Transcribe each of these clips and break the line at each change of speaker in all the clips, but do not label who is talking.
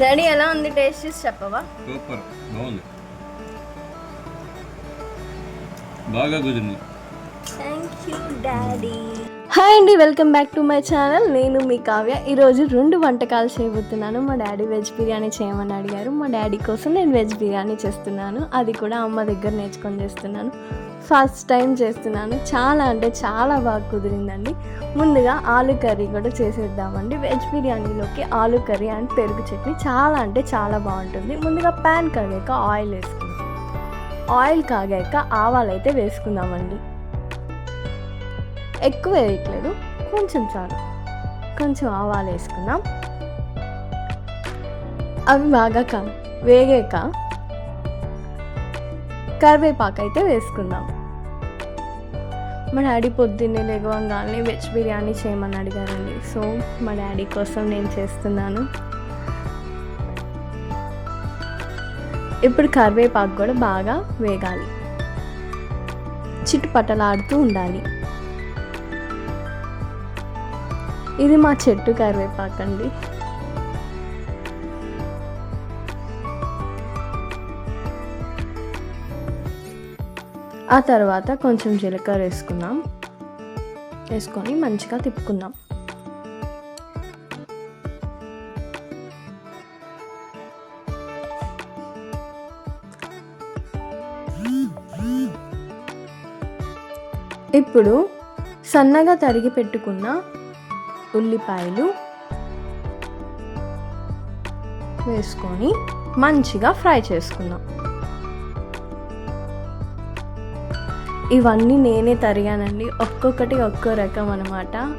Daddy ఎలా ఉంది taste చేసి చెప్పవా?
సూపర్ బాగుంది. బాగా కుదిరింది.
Thank you daddy. హాయ్ అండి welcome back to my channel. నేను మీ కావ్య. ఈరోజు రెండు వంటకాలు చేయబోతున్నాను. మా డాడీ వెజ్ బిర్యానీ చేయమని అడిగారు. మా డాడీ కోసం నేను వెజ్ బిర్యానీ చేస్తున్నాను. అది కూడా అమ్మ దగ్గర నేర్చుకొని చేస్తున్నాను. ఫస్ట్ టైం చేస్తున్నాను. చాలా అంటే చాలా బాగా కుదిరిందండి. ముందుగా ఆలు కర్రీ కూడా చేసేద్దామండి. వెజ్ బిర్యానీలోకి ఆలు కర్రీ అండ్ పెరుగు చట్నీ చాలా అంటే చాలా బాగుంటుంది. ముందుగా ప్యాన్ కాగాక ఆయిల్ వేసుకుందాం. ఆయిల్ కాగాక ఆవాలు అయితే వేసుకుందామండి. ఎక్కువ వేయట్లేదు. కొంచెం చాలు. కొంచెం ఆవాలు వేసుకుందాం. అవి బాగా వేగాక కరివేపాకు అయితే వేసుకుందాం. మా డాడీ పొద్దున్నే లేగవంగానే వెజ్ బిర్యానీ చేయమని అడిగారండి. సో మా డాడీ కోసం నేను చేస్తున్నాను. ఇప్పుడు కరివేపాకు కూడా బాగా వేగాలి. చిట్టుపట్టలాడుతూ ఉండాలి. ఇది మా చెట్టు కరివేపాకు అండి ఆ తర్వాత కొంచెం జీలకర్ర వేసుకుందాం. వేసుకొని మంచిగా తిప్పుకుందాం. ఇప్పుడు సన్నగా తరిగి పెట్టుకున్న ఉల్లిపాయలు వేసుకొని మంచిగా ఫ్రై చేసుకుందాం. ఇవన్నీ నేనే తరిగానండి. ఒక్కొక్కటి ఒక్కో రకం అనమాట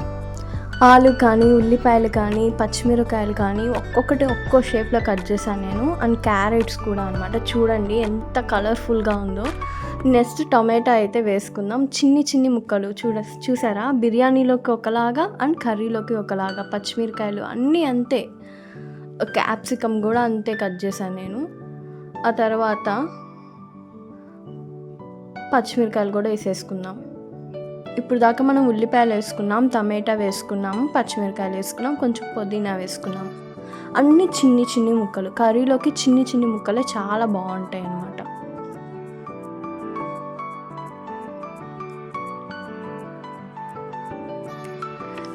ఆలు కానీ ఉల్లిపాయలు కానీ పచ్చిమిరకాయలు కానీ ఒక్కొక్కటి ఒక్కో షేప్లో కట్ చేశాను నేను. అండ్ క్యారెట్స్ కూడా అనమాట చూడండి ఎంత కలర్ఫుల్గా ఉందో. నెక్స్ట్ టొమాటో అయితే వేసుకుందాం. చిన్ని చిన్ని ముక్కలు చూడ చూసారా? బిర్యానీలోకి ఒకలాగా అండ్ కర్రీలోకి ఒకలాగా పచ్చిమిరకాయలు అన్నీ అంతే. క్యాప్సికమ్ కూడా అంతే కట్ చేశాను నేను. ఆ తర్వాత పచ్చిమిరకాయలు కూడా వేసేసుకుందాం. ఇప్పుడు దాకా మనం ఉల్లిపాయలు వేసుకున్నాం టమాటా వేసుకున్నాం పచ్చిమిరకాయలు వేసుకున్నాం కొంచెం పుదీనా వేసుకున్నాం. అన్ని చిన్ని చిన్ని ముక్కలు కర్రీలోకి చిన్ని చిన్ని ముక్కలే చాలా బాగుంటాయి అన్నమాట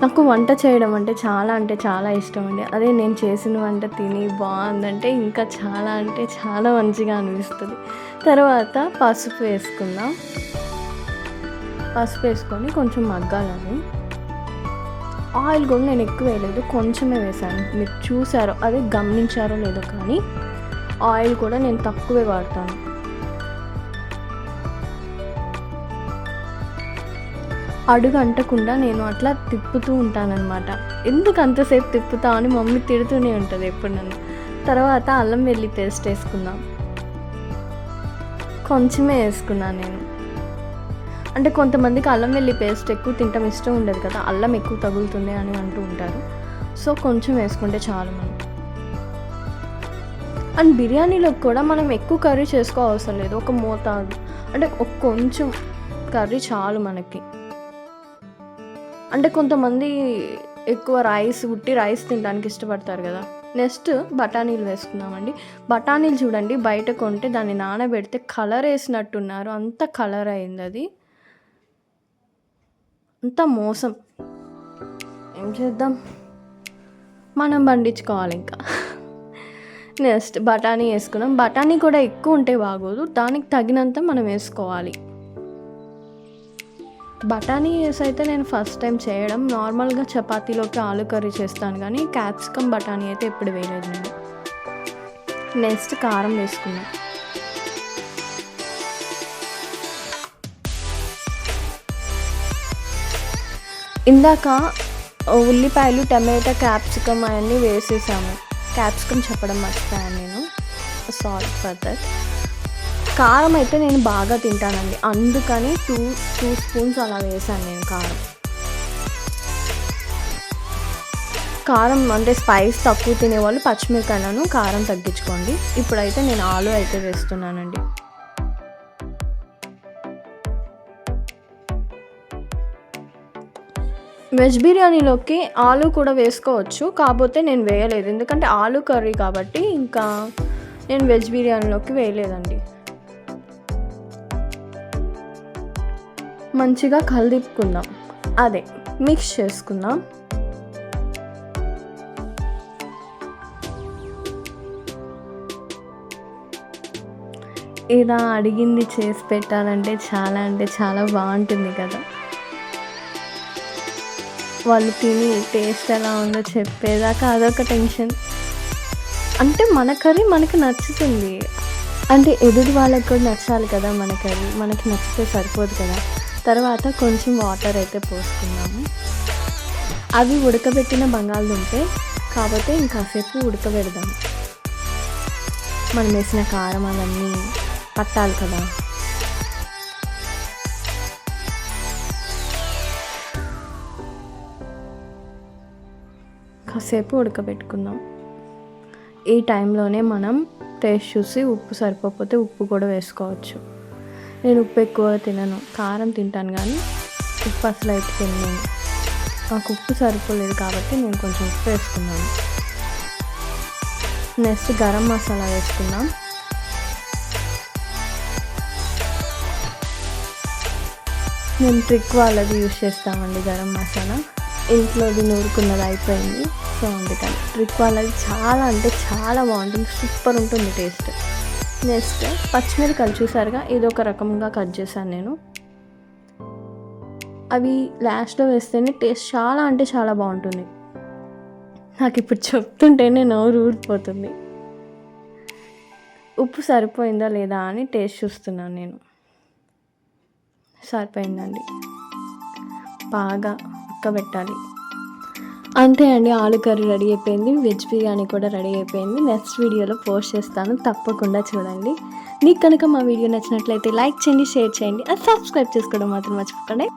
నాకు వంట చేయడం అంటే చాలా అంటే చాలా ఇష్టం అండి. అదే నేను చేసిన వంట తిని బాగుందంటే ఇంకా చాలా అంటే చాలా మంచిగా అనిపిస్తుంది. తర్వాత పసుపు వేసుకుందాం. పసుపు వేసుకొని కొంచెం మగ్గాలని. ఆయిల్ కూడా నేను ఎక్కువ వేయలేదు కొంచెమే వేసాను మీరు చూసారో అదే గమనించారో లేదో కానీ ఆయిల్ కూడా నేను తక్కువే వాడతాను. అడుగు అంటకుండా నేను అట్లా తిప్పుతూ ఉంటానన్నమాట. ఎందుకు అంతసేపు తిప్పుతా అని మమ్మీ తిడుతూనే ఉంటుంది ఎప్పుడు నన్ను తర్వాత అల్లం వెల్లి పేస్ట్ వేసుకుందాం. కొంచెమే వేసుకున్నాను నేను. అంటే కొంతమందికి అల్లం వెల్లి పేస్ట్ ఎక్కువ తింటాం ఇష్టం ఉండదు కదా అల్లం ఎక్కువ తగులుతుంది అని అంటూ ఉంటారు. సో కొంచెం వేసుకుంటే చాలు మనం. అండ్ బిర్యానీలో కూడా మనం ఎక్కువ కర్రీ చేసుకో అవసరం లేదు ఒక మోతాదు. అంటే ఒక కొంచెం కర్రీ చాలు మనకి. అంటే కొంతమంది ఎక్కువ రైస్ ఉట్టి రైస్ తినడానికి ఇష్టపడతారు కదా. నెక్స్ట్ బఠానీలు వేసుకున్నామండి బఠానీలు చూడండి బయట కొంటే దాన్ని నానబెడితే కలర్ వేసినట్టున్నారు. అంత కలర్ అయింది అది. అంత మోసం. ఏం చేద్దాం? మనం పండించుకోవాలి ఇంకా. నెక్స్ట్ బఠానీ వేసుకున్నాం. బఠానీ కూడా ఎక్కువ ఉంటే బాగోదు. దానికి తగినంత మనం వేసుకోవాలి. బఠానీ వేసి అయితే నేను ఫస్ట్ టైం చేయడం. నార్మల్గా చపాతీలోకి ఆలు కర్రీ చేస్తాను కానీ క్యాప్సికమ్ బఠానీ అయితే ఎప్పుడు వేయలేదు నేను. నెక్స్ట్ కారం వేసుకున్నాను ఇందాక ఉల్లిపాయలు టమాటా క్యాప్సికమ్ అవన్నీ వేసేసాము. క్యాప్సికమ్ చెప్పడం మర్చిపోయాను నేను. సారీ ఫర్ దట్ కారం అయితే నేను బాగా తింటానండి. అందుకని టూ టూ స్పూన్స్ అలా వేసాను నేను కారం. కారం అంటే స్పైస్ తక్కువ తినేవాళ్ళు పచ్చిమిరకాయలను కారం తగ్గించుకోండి. ఇప్పుడైతే నేను ఆలు అయితే వేస్తున్నానండి. వెజ్ బిర్యానీలోకి ఆలు కూడా వేసుకోవచ్చు. కాకపోతే నేను వేయలేదు. ఎందుకంటే ఆలు కర్రీ కాబట్టి ఇంకా నేను వెజ్ బిర్యానీలోకి వేయలేదండి. మంచిగా కలిదిప్పుకుందాం అదే మిక్స్ చేసుకుందాం. ఇలా అడిగింది చేసి పెట్టాలంటే చాలా అంటే చాలా బాగుంటుంది కదా. వాళ్ళు తిని టేస్ట్ ఎలా ఉందో చెప్పేదాకా అదొక టెన్షన్ అంటే మన కర్రీ మనకి నచ్చుతుంది. అంటే ఎదుటి వాళ్ళకి కూడా నచ్చాలి కదా మన కర్రీ. మనకి నచ్చితే సరిపోదు కదా. తర్వాత కొంచెం వాటర్ అయితే పోసుకున్నాము. అవి ఉడకబెట్టిన బంగాళదుంపే కాకపోతే ఇంకాసేపు ఉడకబెడదాం. మనం వేసిన కారం అవన్నీ పట్టాలి కదా. కాసేపు ఉడకబెట్టుకుందాం. ఈ టైంలోనే మనం టేస్ట్ చూసి ఉప్పు సరిపోకపోతే ఉప్పు కూడా వేసుకోవచ్చు. నేను ఉప్పు ఎక్కువ తినను కారం తింటాను కానీ ఉప్పు అసలు అయితే తినలేను. నాకు ఉప్పు సరిపోలేదు కాబట్టి నేను కొంచెం ఉప్పు వేసుకున్నాను. నెక్స్ట్ గరం మసాలా వేసుకుందాం. మేము ట్రిక్ వాళ్ళది యూస్ చేస్తామండి గరం మసాలా. ఇంట్లోది నూరుకున్నది అయిపోయింది. సో అందుకని ట్రిక్ వాళ్ళది చాలా అంటే చాలా బాగుంటుంది. సూపర్ ఉంటుంది టేస్ట్. నెక్స్ట్ పచ్చిమిరకాయలు చూసారుగా? ఇది ఒక రకంగా కట్ చేశాను నేను. అవి లాస్ట్లో వేస్తేనే టేస్ట్ చాలా అంటే చాలా బాగుంటుంది. నాకు ఇప్పుడు చెప్తుంటేనే నోరు ఊరిపోతుంది. ఉప్పు సరిపోయిందా లేదా అని టేస్ట్ చూస్తున్నాను నేను. సరిపోయిందండి. బాగా ఉక్కబెట్టాలి అంతే అండి ఆలు కర్రీ రెడీ అయిపోయింది వెజ్ బిర్యానీ కూడా రెడీ అయిపోయింది. నెక్స్ట్ వీడియోలో పోస్ట్ చేస్తాను తప్పకుండా చూడండి. మీకు కనుక మా వీడియో నచ్చినట్లయితే లైక్ చేయండి షేర్ చేయండి అది సబ్స్క్రైబ్ చేసుకోవడం మాత్రం మర్చిపోకండి.